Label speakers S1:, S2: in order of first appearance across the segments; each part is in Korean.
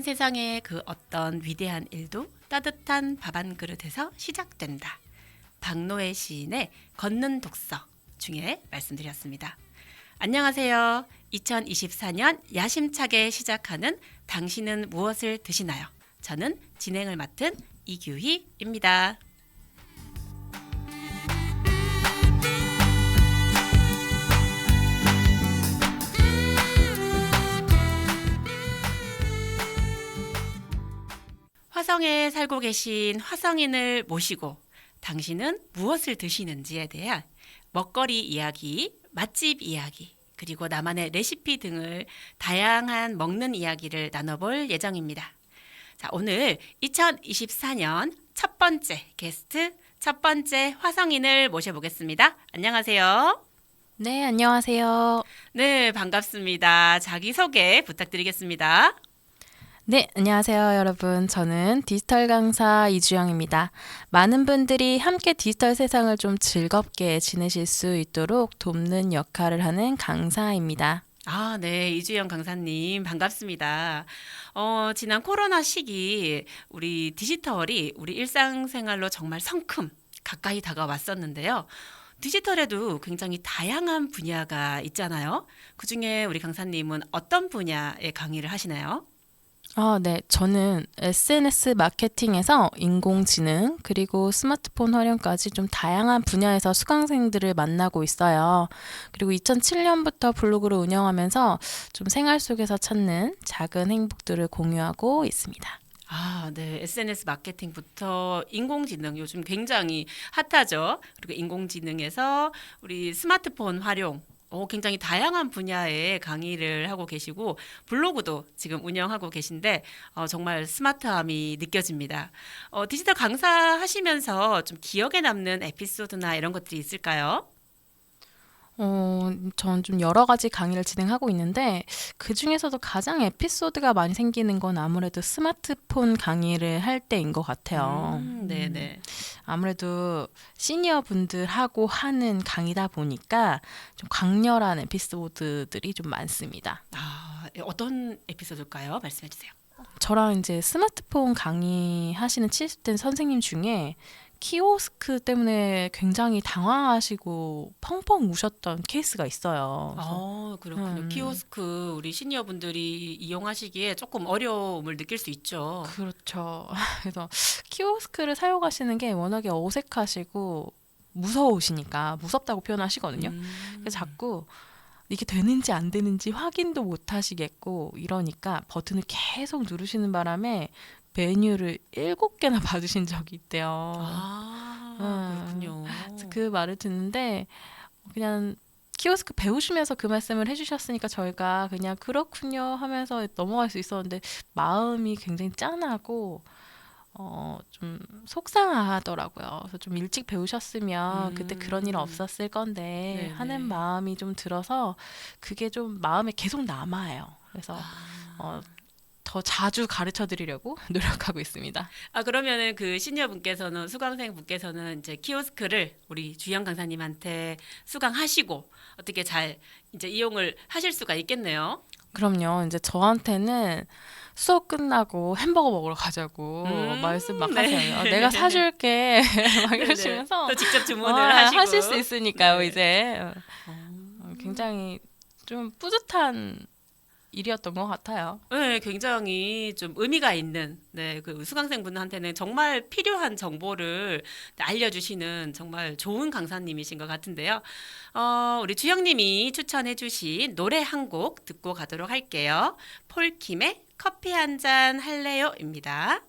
S1: 인간 세상의 그 어떤 위대한 일도 따뜻한 밥 한 그릇에서 시작된다. 박노해 시인의 걷는 독서 중에 말씀드렸습니다. 안녕하세요. 2024년 야심차게 시작하는 당신은 무엇을 드시나요? 저는 진행을 맡은 이규희입니다. 화성에 살고 계신 화성인을 모시고 당신은 무엇을 드시는지에 대한 먹거리 이야기, 맛집 이야기, 그리고 나만의 레시피 등을 다양한 먹는 이야기를 나눠볼 예정입니다. 자, 오늘 2024년 첫 번째 게스트, 첫 번째 화성인을 모셔보겠습니다. 안녕하세요.
S2: 네, 안녕하세요.
S1: 네, 반갑습니다. 자기소개 부탁드리겠습니다.
S2: 네, 안녕하세요, 여러분. 저는 디지털 강사 이주영입니다. 많은 분들이 함께 디지털 세상을 좀 즐겁게 지내실 수 있도록 돕는 역할을 하는 강사입니다.
S1: 아, 네. 이주영 강사님, 반갑습니다. 어, 지난 코로나 시기, 우리 디지털이 우리 일상생활로 정말 성큼 가까이 다가왔었는데요. 디지털에도 굉장히 다양한 분야가 있잖아요. 그 중에 우리 강사님은 어떤 분야의 강의를 하시나요?
S2: 아, 네. 저는 SNS 마케팅에서 인공지능 그리고 스마트폰 활용까지 좀 다양한 분야에서 수강생들을 만나고 있어요. 그리고 2007년부터 블로그를 운영하면서 좀 생활 속에서 찾는 작은 행복들을 공유하고 있습니다.
S1: 아, 네. SNS 마케팅부터 인공지능 요즘 굉장히 핫하죠. 그리고 인공지능에서 우리 스마트폰 활용 어, 굉장히 다양한 분야의 강의를 하고 계시고 블로그도 지금 운영하고 계신데 어, 정말 스마트함이 느껴집니다. 어, 디지털 강사 하시면서 좀 기억에 남는 에피소드나 이런 것들이 있을까요?
S2: 어, 전 좀 여러 가지 강의를 진행하고 있는데 그 중에서도 가장 에피소드가 많이 생기는 건 아무래도 스마트폰 강의를 할 때인 것 같아요.
S1: 음, 네네.
S2: 아무래도 시니어 분들하고 하는 강의다 보니까 좀 강렬한 에피소드들이 좀 많습니다.
S1: 아, 어떤 에피소드일까요? 말씀해 주세요.
S2: 저랑 이제 스마트폰 강의 하시는 70대 선생님 중에 키오스크 때문에 굉장히 당황하시고 펑펑 우셨던 케이스가 있어요.
S1: 아, 그렇군요.
S2: 음.
S1: 키오스크 우리 시니어분들이 이용하시기에 조금 어려움을 느낄 수 있죠.
S2: 그렇죠. 그래서 키오스크를 사용하시는 게 워낙에 어색하시고 무서우시니까 무섭다고 표현하시거든요.
S1: 음.
S2: 그래서 자꾸 이게 되는지 안 되는지 확인도 못 하시겠고 이러니까 버튼을 계속 누르시는 바람에 메뉴를 일곱 개나 받으신 적이 있대요.
S1: 아,
S2: 음.
S1: 그렇군요.
S2: 그 말을 듣는데 그냥 키오스크 배우시면서 그 말씀을 해주셨으니까 저희가 그냥 그렇군요 하면서 넘어갈 수 있었는데 마음이 굉장히 짠하고 어 좀 속상하더라고요. 그래서 좀 일찍 배우셨으면 그때 그런 일은
S1: 음.
S2: 없었을 건데
S1: 네네.
S2: 하는 마음이 좀 들어서 그게 좀 마음에 계속 남아요. 그래서
S1: 아.
S2: 어, 더 자주 가르쳐 드리려고 노력하고 있습니다.
S1: 아, 그러면은 그 시니어 분께서는 수강생 분께서는 이제 키오스크를 우리 주영 강사님한테 수강하시고 어떻게 잘 이제 이용을 하실 수가 있겠네요.
S2: 그럼요. 이제 저한테는 수업 끝나고 햄버거 먹으러 가자고
S1: 음,
S2: 말씀 막
S1: 네.
S2: 하세요. 아, 내가 사줄게 막. 이러시면서
S1: 또 직접 주문을
S2: 어,
S1: 하시고
S2: 하실 수 있으니까요.
S1: 네.
S2: 이제
S1: 어.
S2: 어, 굉장히 좀 뿌듯한 일이었던 것 같아요.
S1: 네, 굉장히 좀 의미가 있는 네, 그 수강생분한테는 정말 필요한 정보를 알려주시는 정말 좋은 강사님이신 것 같은데요. 어, 우리 주영님이 추천해주신 노래 한 곡 듣고 가도록 할게요. 폴킴의 커피 한 잔 할래요입니다.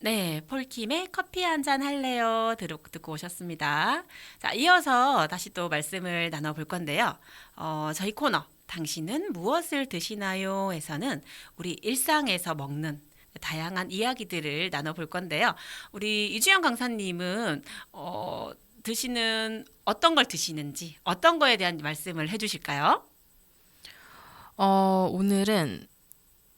S1: 네, 폴킴의 커피 한 잔 할래요 들어, 듣고 오셨습니다. 자, 이어서 다시 또 말씀을 나눠볼 건데요. 어, 저희 코너 당신은 무엇을 드시나요? 에서는 우리 일상에서 먹는 다양한 이야기들을 나눠볼 건데요. 우리 이주영 강사님은 어, 드시는 어떤 걸 드시는지 어떤 거에 대한 말씀을 해주실까요?
S2: 어, 오늘은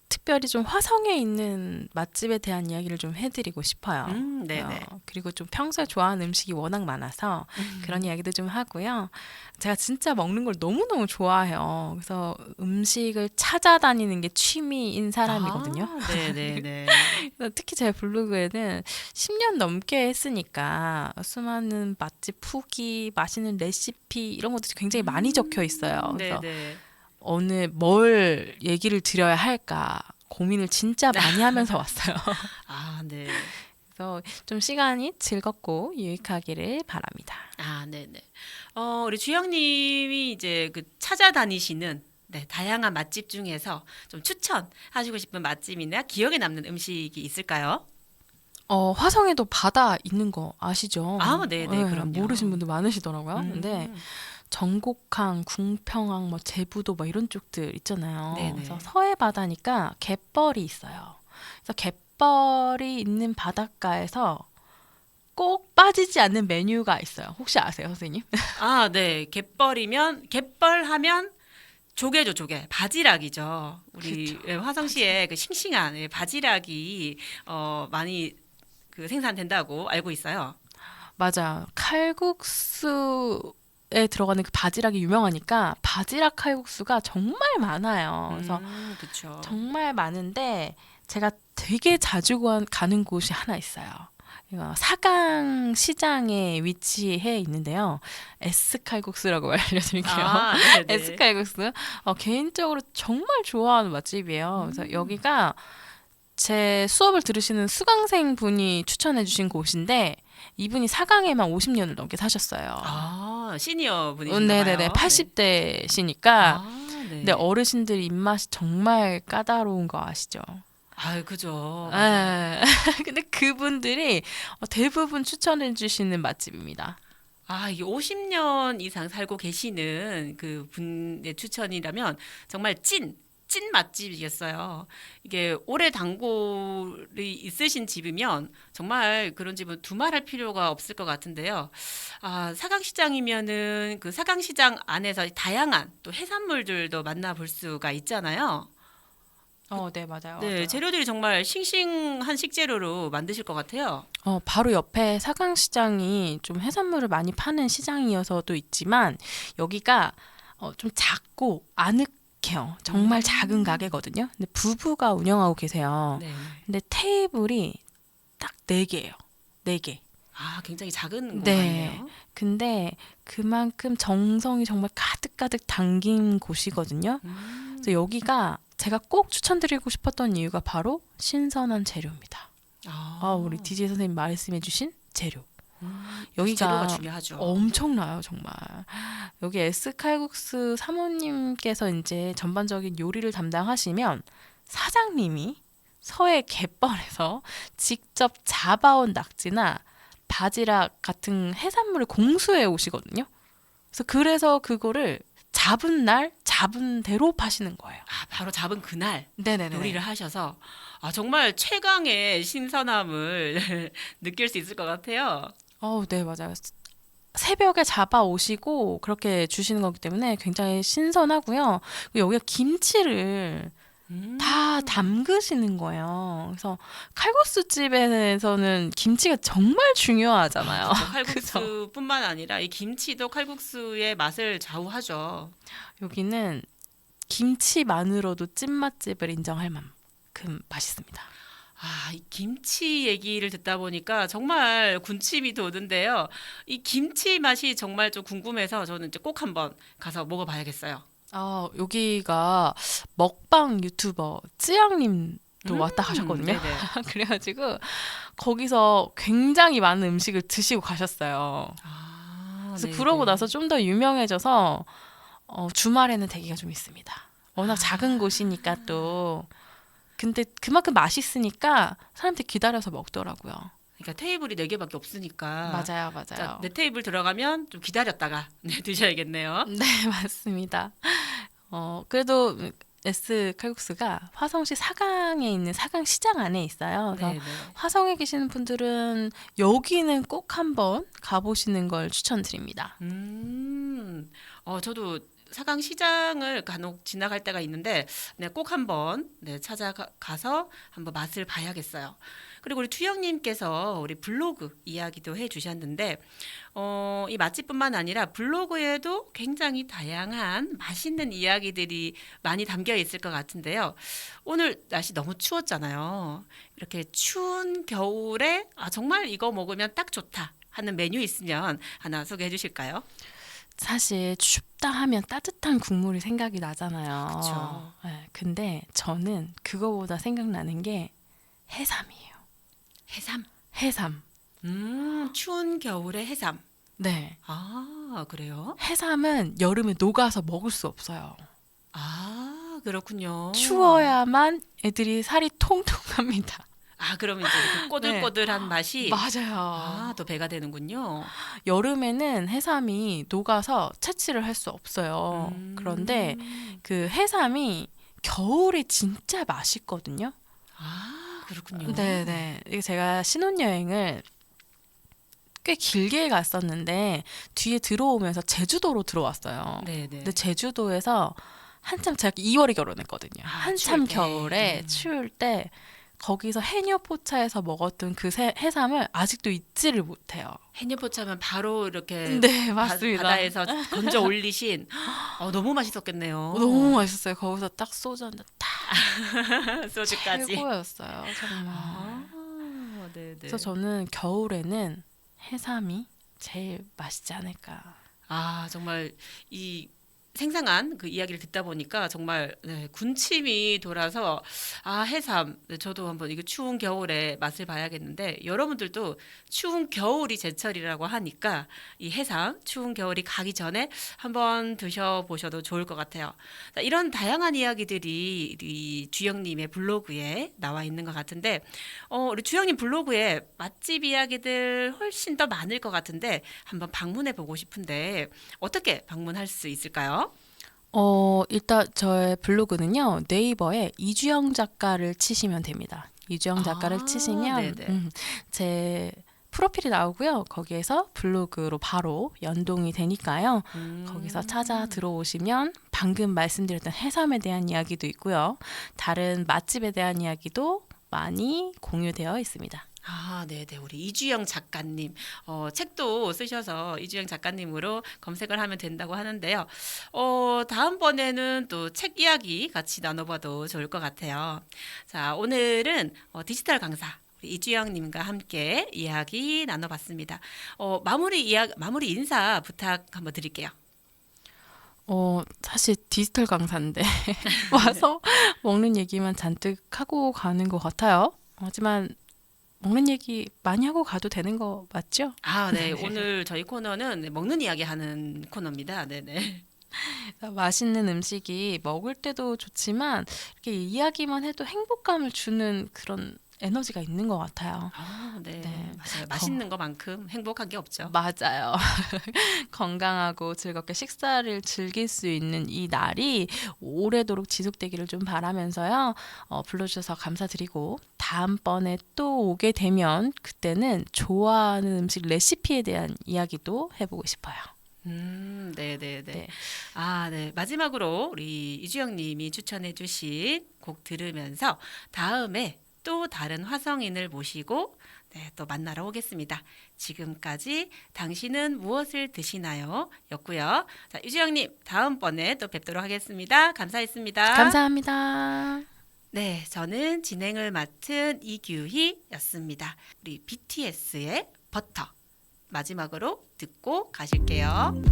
S2: 특별히 좀 화성에 있는 맛집에 대한 이야기를 좀 해드리고 싶어요.
S1: 음, 네네.
S2: 어, 그리고 좀 평소에 좋아하는 음식이 워낙 많아서
S1: 음.
S2: 그런 이야기도 좀 하고요. 제가 진짜 먹는 걸 너무너무 좋아해요. 그래서 음식을 찾아다니는 게 취미인 사람이거든요.
S1: 아, 네네네.
S2: 특히 제 블로그에는 10년 넘게 했으니까 수많은 맛집 후기, 맛있는 레시피 이런 것들이 굉장히 많이 적혀 있어요. 그래서
S1: 네네.
S2: 어느 뭘 얘기를 드려야 할까 고민을 진짜 많이 하면서 왔어요.
S1: 아, 네.
S2: 그래서 좀 시간이 즐겁고 유익하기를 바랍니다.
S1: 아, 네 네. 어, 우리 주영님이 이제 그 찾아다니시는 네, 다양한 맛집 중에서 좀 추천하시고 싶은 맛집이나 기억에 남는 음식이 있을까요?
S2: 어, 화성에도 바다 있는 거 아시죠?
S1: 아, 네 네, 그럼요.
S2: 모르신 분들 많으시더라고요.
S1: 음.
S2: 근데 전곡항, 궁평항, 뭐 제부도 뭐 이런 쪽들 있잖아요.
S1: 네네.
S2: 그래서 서해 바다니까 갯벌이 있어요. 그래서 갯벌이 있는 바닷가에서 꼭 빠지지 않는 메뉴가 있어요. 혹시 아세요, 선생님?
S1: 아, 네. 갯벌이면 갯벌하면 조개죠, 조개. 바지락이죠. 우리 예, 화성시에 그 싱싱한 예, 바지락이 어, 많이 그 생산된다고 알고 있어요.
S2: 맞아. 칼국수 에 들어가는 그 바지락이 유명하니까 바지락 칼국수가 정말 많아요. 그래서
S1: 음, 그렇죠.
S2: 정말 많은데 제가 되게 자주 가- 가는 곳이 하나 있어요. 이거 사강 시장에 위치해 있는데요. S 칼국수라고 알려드릴게요.
S1: 아, 네네.
S2: S 칼국수. 어, 개인적으로 정말 좋아하는 맛집이에요.
S1: 음.
S2: 그래서 여기가 제 수업을 들으시는 수강생 분이 추천해주신 곳인데 이분이 사강에만 50년을 넘게 사셨어요.
S1: 아, 시니어
S2: 음,
S1: 분이신가요?
S2: 네네네, 80대시니까.
S1: 아, 네.
S2: 근데 어르신들 입맛이 정말 까다로운 거 아시죠?
S1: 아, 그죠.
S2: 예. 근데 그분들이 어, 대부분 추천해 주시는 맛집입니다.
S1: 아, 이게 50년 이상 살고 계시는 그 분의 추천이라면 정말 찐, 찐 맛집이겠어요. 이게 오래 단골이 있으신 집이면 정말 그런 집은 두말할 필요가 없을 것 같은데요. 아, 사강시장이면은 그 사강시장 안에서 다양한 또 해산물들도 만나볼 수가 있잖아요.
S2: 어, 네 맞아요.
S1: 네, 재료들이 정말 싱싱한 식재료로 만드실 것 같아요.
S2: 어, 바로 옆에 사강시장이 좀 해산물을 많이 파는 시장이어서도 있지만 여기가 어, 좀 작고 아늑 해요. 정말
S1: 음.
S2: 작은 가게거든요. 근데 부부가 운영하고 계세요.
S1: 네.
S2: 근데 테이블이 딱 네 개예요. 네 개.
S1: 아, 굉장히 작은
S2: 네.
S1: 공간이네요.
S2: 근데 그만큼 정성이 정말 가득가득 담긴 곳이거든요.
S1: 음.
S2: 그래서 여기가 제가 꼭 추천드리고 싶었던 이유가 바로 신선한 재료입니다.
S1: 아,
S2: 아, 우리 DJ 선생님 말씀해주신 재료.
S1: 음,
S2: 여기가
S1: 재료가 중요하죠.
S2: 엄청나요, 정말. 여기 S 칼국수 사모님께서 이제 전반적인 요리를 담당하시면 사장님이 서해 갯벌에서 직접 잡아온 낙지나 바지락 같은 해산물을 공수해 오시거든요. 그래서 그래서 그거를 잡은 날 잡은 대로 파시는 거예요.
S1: 아, 바로 잡은 그날
S2: 네네네.
S1: 요리를 하셔서 아, 정말 최강의 신선함을 느낄 수 있을 것 같아요.
S2: 어, 네, 맞아요. 새벽에 잡아 오시고 그렇게 주시는 거기 때문에 굉장히 신선하고요. 그리고 여기가 김치를
S1: 음.
S2: 다 담그시는 거예요. 그래서 칼국수 집에서는 김치가 정말 중요하잖아요.
S1: 그렇죠. 칼국수뿐만 아니라 이 김치도 칼국수의 맛을 좌우하죠.
S2: 여기는 김치만으로도 찐맛집을 인정할 만큼 맛있습니다.
S1: 아, 이 김치 얘기를 듣다 보니까 정말 군침이 도는데요. 이 김치 맛이 정말 좀 궁금해서 저는 이제 꼭 한번 가서 먹어봐야겠어요.
S2: 아, 여기가 먹방 유튜버 쯔양님도 왔다 가셨거든요.
S1: 음, 네네.
S2: 그래가지고 거기서 굉장히 많은 음식을 드시고 가셨어요.
S1: 아,
S2: 그래서
S1: 네네.
S2: 그러고 나서 좀 더 유명해져서 어, 주말에는 대기가 좀 있습니다. 워낙 작은 곳이니까 또 근데 그만큼 맛있으니까 사람들이 기다려서 먹더라고요.
S1: 그러니까 테이블이 네 개밖에 없으니까
S2: 맞아요,
S1: 자,
S2: 맞아요.
S1: 내 테이블 들어가면 좀 기다렸다가 네, 드셔야겠네요.
S2: 네, 맞습니다. 어, 그래도 S 칼국수가 화성시 사강에 있는 사강 시장 안에 있어요. 그래서
S1: 네, 네.
S2: 화성에 계시는 분들은 여기는 꼭 한번 가보시는 걸 추천드립니다.
S1: 음, 어, 저도 사강 시장을 간혹 지나갈 때가 있는데 네, 꼭 한번 네, 찾아가서 한번 맛을 봐야겠어요. 그리고 우리 투영님께서 우리 블로그 이야기도 해 주셨는데 어, 이 맛집뿐만 아니라 블로그에도 굉장히 다양한 맛있는 이야기들이 많이 담겨 있을 것 같은데요. 오늘 날씨 너무 추웠잖아요. 이렇게 추운 겨울에 아, 정말 이거 먹으면 딱 좋다 하는 메뉴 있으면 하나 소개해 주실까요?
S2: 사실 춥다 하면 따뜻한 국물이 생각이 나잖아요.
S1: 그쵸.
S2: 네, 근데 저는 그거보다 생각나는 게 해삼이에요.
S1: 해삼.
S2: 해삼.
S1: 음, 추운 겨울에 해삼.
S2: 네.
S1: 아, 그래요?
S2: 해삼은 여름에 녹아서 먹을 수 없어요.
S1: 아, 그렇군요.
S2: 추워야만 애들이 살이 통통합니다.
S1: 아, 그러면 이제 이렇게 꼬들꼬들한 맛이
S2: 맞아요.
S1: 아, 또 배가 되는군요.
S2: 여름에는 해삼이 녹아서 채취를 할 수 없어요.
S1: 음.
S2: 그런데 그 해삼이 겨울에 진짜 맛있거든요.
S1: 아, 그렇군요.
S2: 네네. 이게 제가 신혼여행을 꽤 길게 갔었는데 뒤에 들어오면서 제주도로 들어왔어요.
S1: 네, 네.
S2: 근데 제주도에서 한참 제가 2월에 결혼했거든요.
S1: 아,
S2: 한참
S1: 추울 때.
S2: 겨울에
S1: 음.
S2: 추울 때 거기서 해녀 포차에서 먹었던 그 새- 해삼을 아직도 잊지를 못해요.
S1: 해녀포차면 바로 이렇게
S2: 네,
S1: 바-
S2: 맞습니다.
S1: 바 다에서 건져 올리신 어, 너무 맛있었겠네요.
S2: 너무 맛있었어요. 거기서 딱 소주 한잔 딱
S1: 소주까지.
S2: 최고였어요. 정말.
S1: 아, 네, 네.
S2: 그래서 저는 겨울에는 해삼이 제일 맛있지 않을까.
S1: 아 정말 이 생생한 그 이야기를 듣다 보니까 정말 네, 군침이 돌아서 아 해삼 네, 저도 한번 이거 추운 겨울에 맛을 봐야겠는데 여러분들도 추운 겨울이 제철이라고 하니까 이 해삼 추운 겨울이 가기 전에 한번 드셔보셔도 좋을 것 같아요. 자, 이런 다양한 이야기들이 이 주영님의 블로그에 나와 있는 것 같은데 어, 우리 주영님 블로그에 맛집 이야기들 훨씬 더 많을 것 같은데 한번 방문해 보고 싶은데 어떻게 방문할 수 있을까요?
S2: 어, 일단 저의 블로그는요. 네이버에 이주영 작가를 치시면 됩니다. 이주영 작가를
S1: 아,
S2: 치시면
S1: 네네.
S2: 음, 제 프로필이 나오고요. 거기에서 블로그로 바로 연동이 되니까요.
S1: 음.
S2: 거기서 찾아 들어오시면 방금 말씀드렸던 해삼에 대한 이야기도 있고요. 다른 맛집에 대한 이야기도 많이 공유되어 있습니다.
S1: 아, 네, 네. 우리 이주영 작가님. 어, 책도 쓰셔서 이주영 작가님으로 검색을 하면 된다고 하는데요. 어, 다음번에는 또 책 이야기 같이 나눠봐도 좋을 것 같아요. 자, 오늘은 어, 디지털 강사 이주영님과 함께 이야기 나눠봤습니다. 어, 마무리 이야 마무리 인사 부탁 한번 드릴게요.
S2: 어, 사실 디지털 강사인데 와서 먹는 얘기만 잔뜩 하고 가는 것 같아요. 하지만 먹는 얘기 많이 하고 가도 되는 거 맞죠?
S1: 아, 네. 오늘 저희 코너는 먹는 이야기 하는 코너입니다. 네, 네.
S2: 맛있는 음식이 먹을 때도 좋지만 이렇게 이야기만 해도 행복감을 주는 그런 에너지가 있는 것 같아요.
S1: 아, 네.
S2: 네.
S1: 맞아요. 맛있는 것만큼 행복한 게 없죠.
S2: 맞아요. 건강하고 즐겁게 식사를 즐길 수 있는 이 날이 오래도록 지속되기를 좀 바라면서요. 어, 불러주셔서 감사드리고 다음번에 또 오게 되면 그때는 좋아하는 음식 레시피에 대한 이야기도 해보고 싶어요.
S1: 음, 네, 네, 네.
S2: 네.
S1: 아, 네. 마지막으로 우리 이주영 님이 추천해 주신 곡 들으면서 다음에 또 다른 화성인을 모시고 네, 또 만나러 오겠습니다. 지금까지 당신은 무엇을 드시나요? 였고요. 자, 이주영 님, 다음번에 또 뵙도록 하겠습니다. 감사했습니다.
S2: 감사합니다.
S1: 네, 저는 진행을 맡은 이규희였습니다. 우리 BTS의 버터 마지막으로 듣고 가실게요.